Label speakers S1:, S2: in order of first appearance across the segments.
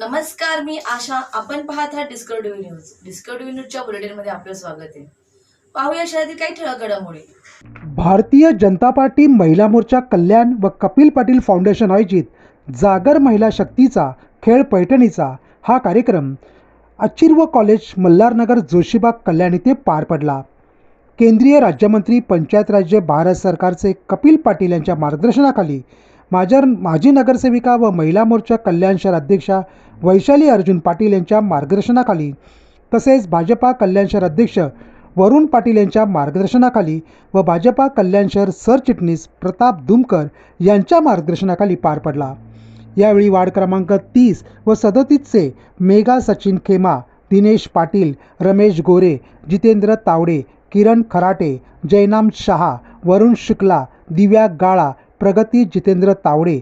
S1: नमस्कार मी आशा. आपण पाहत आहात डिस्कवरी न्यूज. डिस्कवरी न्यूजच्या बुलेटिनमध्ये आपलं स्वागत आहे. पाहूया शहरातील काही ठळक घडामोडी.
S2: भारतीय जनता पार्टी महिला मोर्चा कल्याण व कपिल पाटील फाउंडेशन आयोजित जागर महिला शक्तीचा खेळ पैठणीचा हा कार्यक्रम अचिर्व कॉलेज मल्हारनगर जोशीबाग कल्याण येथे पार पडला. केंद्रीय राज्यमंत्री पंचायत राज्य भारत सरकारचे कपिल पाटील यांच्या मार्गदर्शनाखाली माझ्या माजी नगरसेविका व महिला मोर्चा कल्याण शहर अध्यक्षा वैशाली अर्जुन पाटील यांच्या मार्गदर्शनाखाली तसेच भाजपा कल्याण शहर अध्यक्ष वरुण पाटील यांच्या मार्गदर्शनाखाली व भाजपा कल्याण शहर सरचिटणीस प्रताप दुमकर यांच्या मार्गदर्शनाखाली पार पडला. यावेळी वार्ड क्रमांक तीस व सदतीसचे मेघा सचिन खेमा दिनेश पाटील रमेश गोरे जितेंद्र तावडे किरण खराटे जयनाम शहा वरुण शुक्ला दिव्या गाळा प्रगती जितेंद्र तावडे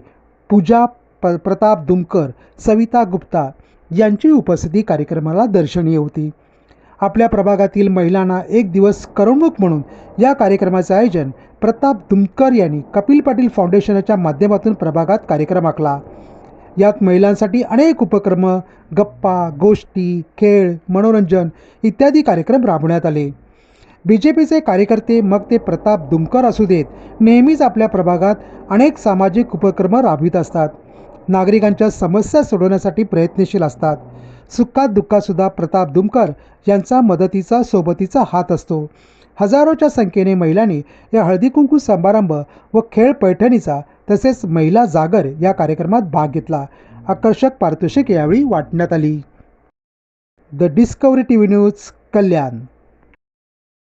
S2: पूजा प प्रताप दुमकर सविता गुप्ता यांची उपस्थिती कार्यक्रमाला दर्शनीय होती. आपल्या प्रभागातील महिलांना एक दिवस करमणूक म्हणून या कार्यक्रमाचे आयोजन प्रताप दुमकर यांनी कपिल पाटील फाउंडेशनच्या माध्यमातून प्रभागात कार्यक्रम आखला. यात महिलांसाठी अनेक उपक्रम गप्पा गोष्टी खेळ मनोरंजन इत्यादी कार्यक्रम राबवण्यात आले. बी जे पीचे कार्यकर्ते मग ते प्रताप दुमकर असू देत नेहमीच आपल्या प्रभागात अनेक सामाजिक उपक्रम राबवित असतात. नागरिकांच्या समस्या सोडवण्यासाठी प्रयत्नशील असतात. सुखात दुःखातसुद्धा प्रताप दुमकर यांचा मदतीचा सोबतीचा हात असतो. हजारोच्या संख्येने महिलांनी या हळदी कुंकू समारंभ व खेळ पैठणीचा तसेच महिला जागर या कार्यक्रमात भाग घेतला. आकर्षक पारितोषिक यावेळी वाटण्यात आली. The discovery T V news Kalyan.